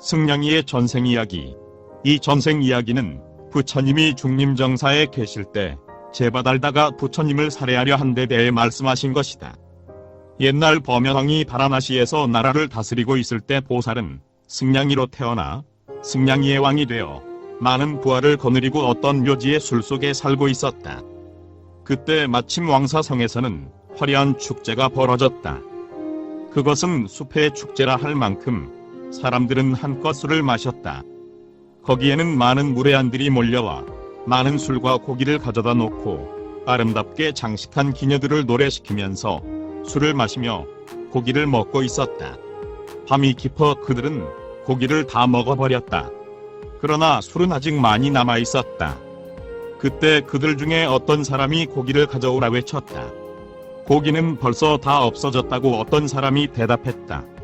승냥이의 전생 이야기. 이 전생 이야기는 부처님이 중림정사에 계실 때 제바달다가 부처님을 살해하려 한 데 대해 말씀하신 것이다. 옛날 범연왕이 바라나시에서 나라를 다스리고 있을 때 보살은 승냥이로 태어나 승냥이의 왕이 되어 많은 부하를 거느리고 어떤 묘지의 술 속에 살고 있었다. 그때 마침 왕사성에서는 화려한 축제가 벌어졌다. 그것은 숲의 축제라 할 만큼 사람들은 한껏 술을 마셨다. 거기에는 많은 무례한들이 몰려와 많은 술과 고기를 가져다 놓고 아름답게 장식한 기녀들을 노래시키면서 술을 마시며 고기를 먹고 있었다. 밤이 깊어 그들은 고기를 다 먹어버렸다. 그러나 술은 아직 많이 남아 있었다. 그때 그들 중에 어떤 사람이 고기를 가져오라 외쳤다. 고기는 벌써 다 없어졌다고 어떤 사람이 대답했다.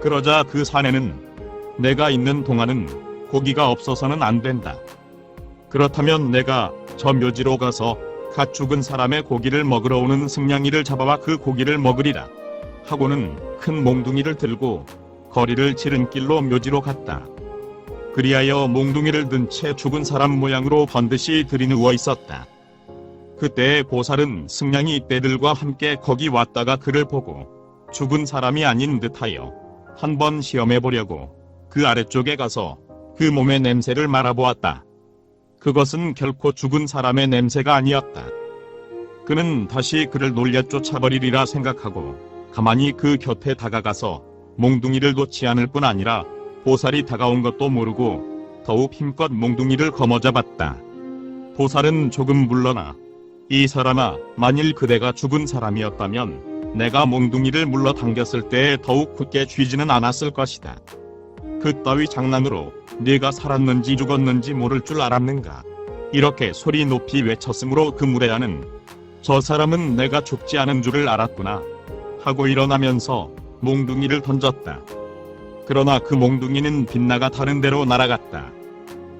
그러자 그 사내는 내가 있는 동안은 고기가 없어서는 안 된다. 그렇다면 내가 저 묘지로 가서 갓 죽은 사람의 고기를 먹으러 오는 승냥이를 잡아와 그 고기를 먹으리라. 하고는 큰 몽둥이를 들고 거리를 지른길로 묘지로 갔다. 그리하여 몽둥이를 든 채 죽은 사람 모양으로 번듯이 들이누워 있었다. 그때 보살은 승냥이 떼들과 함께 거기 왔다가 그를 보고 죽은 사람이 아닌 듯하여 한번 시험해 보려고 그 아래쪽에 가서 그 몸의 냄새를 말아보았다. 그것은 결코 죽은 사람의 냄새가 아니었다. 그는 다시 그를 놀려 쫓아버리리라 생각하고 가만히 그 곁에 다가가서 몽둥이를 놓지 않을 뿐 아니라 보살이 다가온 것도 모르고 더욱 힘껏 몽둥이를 거머잡았다. 보살은 조금 물러나 이 사람아 만일 그대가 죽은 사람이었다면 내가 몽둥이를 물러 당겼을 때에 더욱 굳게 쥐지는 않았을 것이다. 그 따위 장난으로 네가 살았는지 죽었는지 모를 줄 알았는가. 이렇게 소리 높이 외쳤으므로 그 무례하는 저 사람은 내가 죽지 않은 줄을 알았구나 하고 일어나면서 몽둥이를 던졌다. 그러나 그 몽둥이는 빗나가 다른 데로 날아갔다.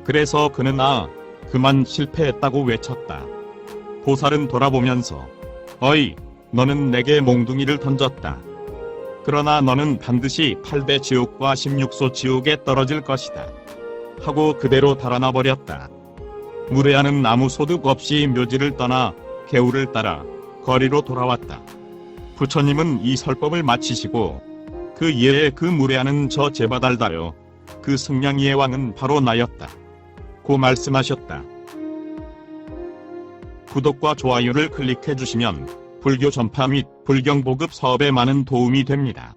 그래서 그는 아 그만 실패했다고 외쳤다. 보살은 돌아보면서 어이 너는 내게 몽둥이를 던졌다. 그러나 너는 반드시 8대 지옥과 16소 지옥에 떨어질 것이다. 하고 그대로 달아나 버렸다. 무례하는 아무 소득 없이 묘지를 떠나 개울을 따라 거리로 돌아왔다. 부처님은 이 설법을 마치시고 그 예에 그 무례하는 저 제바달다여 그 승냥이의 왕은 바로 나였다. 고 말씀하셨다. 구독과 좋아요를 클릭해 주시면 불교 전파 및 불경 보급 사업에 많은 도움이 됩니다.